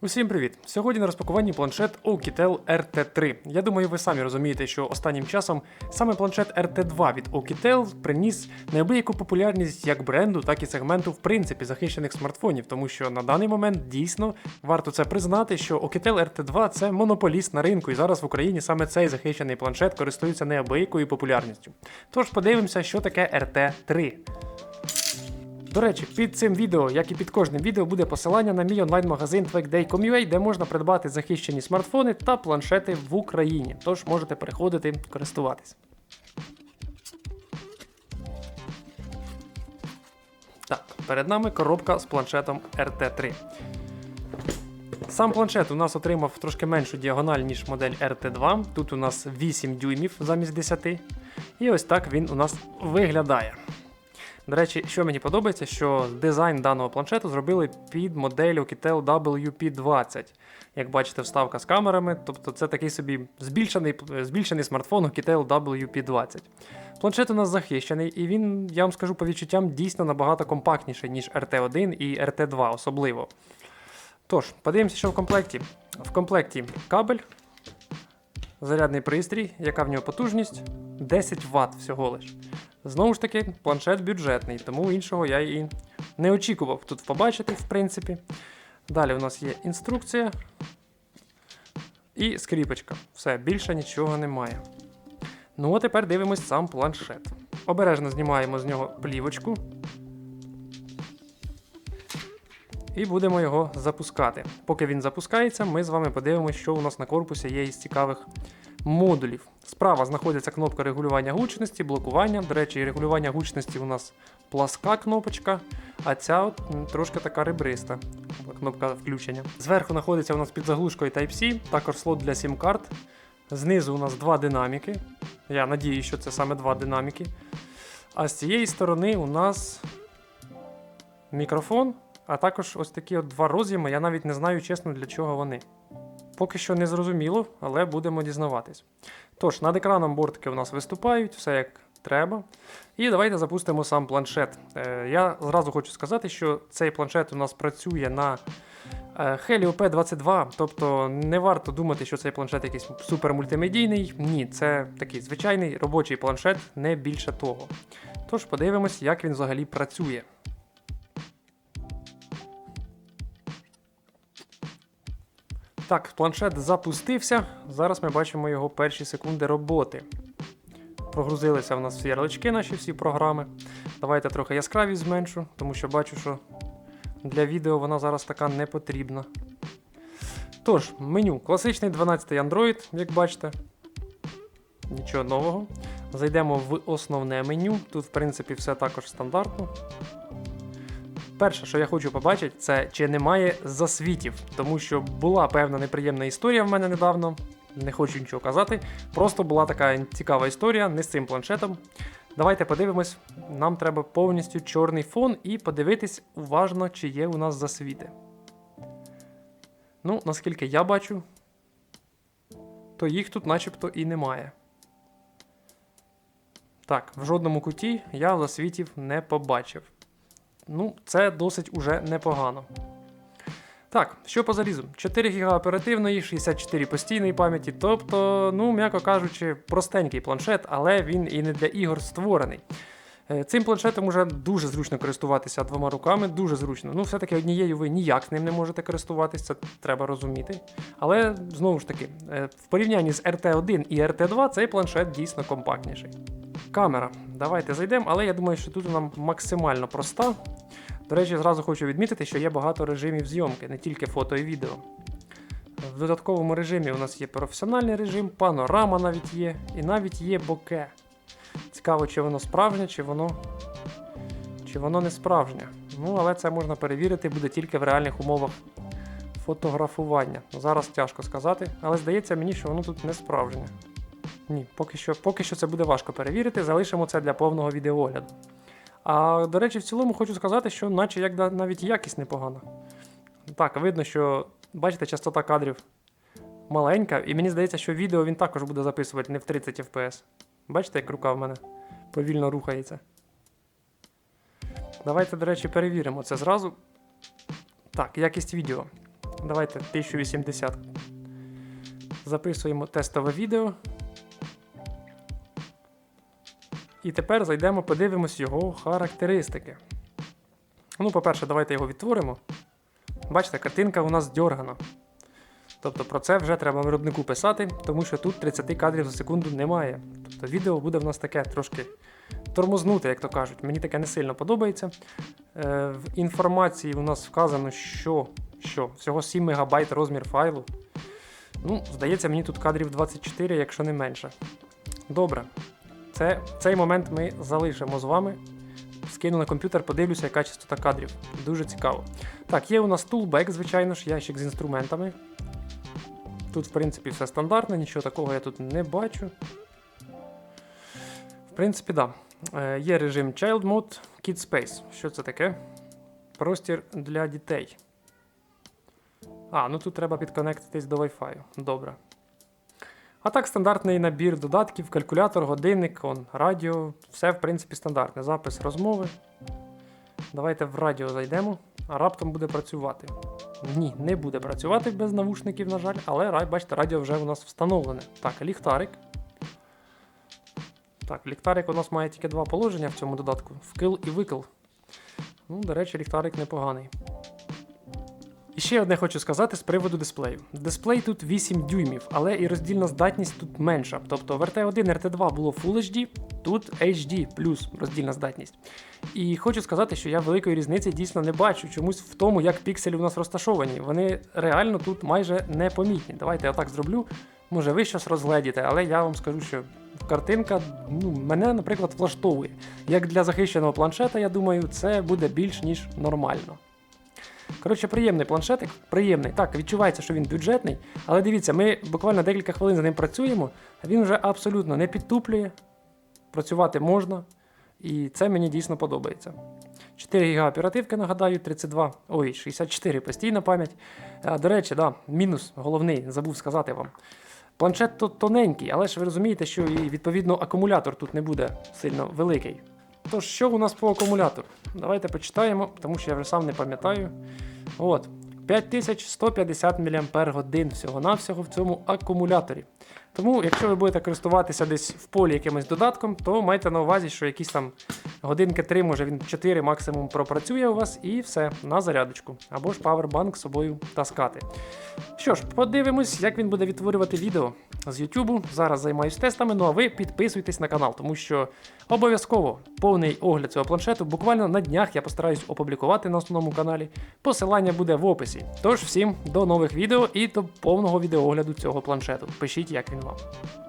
Усім привіт! Сьогодні на розпакуванні планшет Oukitel RT3. Я думаю, ви самі розумієте, що останнім часом саме планшет RT2 від Oukitel приніс неабияку популярність як бренду, так і сегменту в принципі захищених смартфонів, тому що на даний момент дійсно варто це признати, що Oukitel RT2 це монополіст на ринку, і зараз в Україні саме цей захищений планшет користується неабиякою популярністю. Тож подивимося, що таке RT3. До речі, під цим відео, як і під кожним відео, буде посилання на мій онлайн-магазин TrackDay.com.ua, де можна придбати захищені смартфони та планшети в Україні. Тож можете переходити користуватись. Так, перед нами коробка з планшетом RT3. Сам планшет у нас отримав трошки меншу діагональ, ніж модель RT2. Тут у нас 8 дюймів замість 10. І ось так він у нас виглядає. До речі, що мені подобається, що дизайн даного планшету зробили під модель Oukitel WP20. Як бачите, вставка з камерами, тобто це такий собі збільшений, збільшений смартфон Oukitel WP20. Планшет у нас захищений, і він, я вам скажу по відчуттям, дійсно набагато компактніший, ніж RT1 і RT2 особливо. Тож, подивимося, що в комплекті. В комплекті кабель, зарядний пристрій, яка в нього потужність 10 Вт всього лиш. Знову ж таки, планшет бюджетний, тому іншого я і не очікував тут побачити, в принципі. Далі у нас є інструкція і скріпочка. Все, більше нічого немає. Ну, а тепер дивимось сам планшет. Обережно знімаємо з нього плівочку. І будемо його запускати. Поки він запускається, ми з вами подивимося, що у нас на корпусі є із цікавих модулів. Справа знаходиться кнопка регулювання гучності, блокування. До речі, регулювання гучності у нас пласка кнопочка, а ця от, трошки така ребриста. Кнопка включення. Зверху знаходиться у нас під заглушкою Type-C, також слот для сім-карт. Знизу у нас два динаміки. Я надію, що це саме два динаміки. А з цієї сторони у нас мікрофон, а також ось такі от два роз'єми. Я навіть не знаю чесно для чого вони. Поки що не зрозуміло, але будемо дізнаватись. Тож, над екраном бортики у нас виступають, все як треба. І давайте запустимо сам планшет. Е, я зразу хочу сказати, що цей планшет у нас працює на е, Helio P22, тобто не варто думати, що цей планшет якийсь супермультимедійний. Ні, це такий звичайний робочий планшет, не більше того. Тож подивимось, як він взагалі працює. Так, планшет запустився. Зараз ми бачимо його перші секунди роботи. Прогрузилися в нас всі ярлички, наші всі програми. Давайте трохи яскравість зменшу, тому що бачу, що для відео вона зараз така не потрібна. Тож, меню. Класичний 12 Android, як бачите. Нічого нового. Зайдемо в основне меню. Тут, в принципі, все також стандартно. Перше, що я хочу побачити, це чи немає засвітів, тому що була певна неприємна історія в мене недавно. Не хочу нічого казати. Просто була така цікава історія не з цим планшетом. Давайте подивимось. Нам треба повністю чорний фон і подивитись уважно, чи є у нас засвіти. Ну, наскільки я бачу, то їх тут начебто і немає. Так, в жодному куті я засвітів не побачив. Ну, це досить уже непогано. Так, що по залізу? 4 ГБ оперативної, 64 постійної пам'яті, тобто, ну, м'яко кажучи, простенький планшет, але він і не для ігор створений. Е, Цим планшетом уже дуже зручно користуватися двома руками, дуже зручно. Ну, все-таки однією ви ніяк ним не можете користуватися, це треба розуміти. Але знову ж таки, е, в порівнянні з RT1 і RT2 цей планшет дійсно компактніший. Камера. Давайте зайдемо, але я думаю, що тут вона максимально проста. До речі, зразу хочу відмітити, що є багато режимів зйомки, не тільки фото і відео. В додатковому режимі у нас є професіональний режим, панорама навіть є, і навіть є боке. Цікаво, чи воно справжнє, чи воно чи воно не справжнє. Ну, але це можна перевірити буде тільки в реальних умовах фотографування. Зараз тяжко сказати, але здається мені, що воно тут не справжнє. Ні, поки що, поки що це буде важко перевірити, залишимо це для повного відеоогляду. А до речі, в цілому хочу сказати, що наче як навіть якість непогана. Так, видно, що бачите, частота кадрів маленька, і мені здається, що відео він також буде записувати не в 30 FPS. Бачите, як рука в мене повільно рухається. Давайте, до речі, перевіримо це зразу. Так, якість відео. Давайте 1080. Записуємо тестове відео. І тепер зайдемо, подивимось його характеристики. Ну, по-перше, давайте його відтворимо. Бачите, картинка у нас дьоргана. Тобто про це вже треба виробнику писати, тому що тут 30 кадрів за секунду немає. Тобто відео буде в нас таке трошки тормознуте, як то кажуть. Мені таке не сильно подобається. Е, в інформації у нас вказано, що, що всього 7 МБ розмір файлу. Ну, здається, мені тут кадрів 24, якщо не менше. Добре. Це, цей момент ми залишимо з вами. Скину на комп'ютер, подивлюся, яка частота кадрів. Дуже цікаво. Так, є у нас тулбек, звичайно ж, ящик з інструментами. Тут, в принципі, все стандартно, нічого такого я тут не бачу. В принципі, так. Да. Е, є режим Child Mode, Kid Space. Що це таке? Простір для дітей. А, ну тут треба підконектитись до Wi-Fi. Добре. А так, стандартний набір додатків, калькулятор, годинник, он, радіо, все в принципі стандартне. Запис розмови. Давайте в радіо зайдемо, а раптом буде працювати. Ні, не буде працювати без навушників, на жаль, але бачите, радіо вже у нас встановлене. Так, ліхтарик. Так, ліхтарик у нас має тільки два положення в цьому додатку: вкил і викил. Ну, до речі, ліхтарик непоганий. І ще одне хочу сказати з приводу дисплею. Дисплей тут 8 дюймів, але і роздільна здатність тут менша. Тобто в RT1 RT2 було Full HD, тут HD плюс роздільна здатність. І хочу сказати, що я великої різниці дійсно не бачу чомусь в тому, як пікселі у нас розташовані. Вони реально тут майже непомітні. Давайте я так зроблю. Може, ви щось розгледіте, але я вам скажу, що картинка ну, мене, наприклад, влаштовує. Як для захищеного планшета, я думаю, це буде більш ніж нормально. Коротше, приємний планшетик, приємний. Так, відчувається, що він бюджетний, але дивіться, ми буквально декілька хвилин за ним працюємо, він вже абсолютно не підтуплює. Працювати можна, і це мені дійсно подобається. 4 ГБ оперативки, нагадаю, 32, ой, 64 постійна пам'ять. До речі, да, мінус головний, забув сказати вам. Планшет тут тоненький, але ж ви розумієте, що і відповідно акумулятор тут не буде сильно великий. Тож, що у нас по акумулятору? Давайте почитаємо, тому що я вже сам не пам'ятаю. От, 5150 мАч всього-навсього в цьому акумуляторі. Тому, якщо ви будете користуватися десь в полі якимось додатком, то майте на увазі, що якісь там годинки 3, може він 4 максимум пропрацює у вас, і все, на зарядочку. Або ж павербанк з собою таскати. Що ж, подивимось, як він буде відтворювати відео з YouTube. Зараз займаюсь тестами. Ну а ви підписуйтесь на канал, тому що обов'язково повний огляд цього планшету. Буквально на днях я постараюсь опублікувати на основному каналі. Посилання буде в описі. Тож всім до нових відео і до повного відеоогляду цього планшету. Пишіть, як він. Hvala.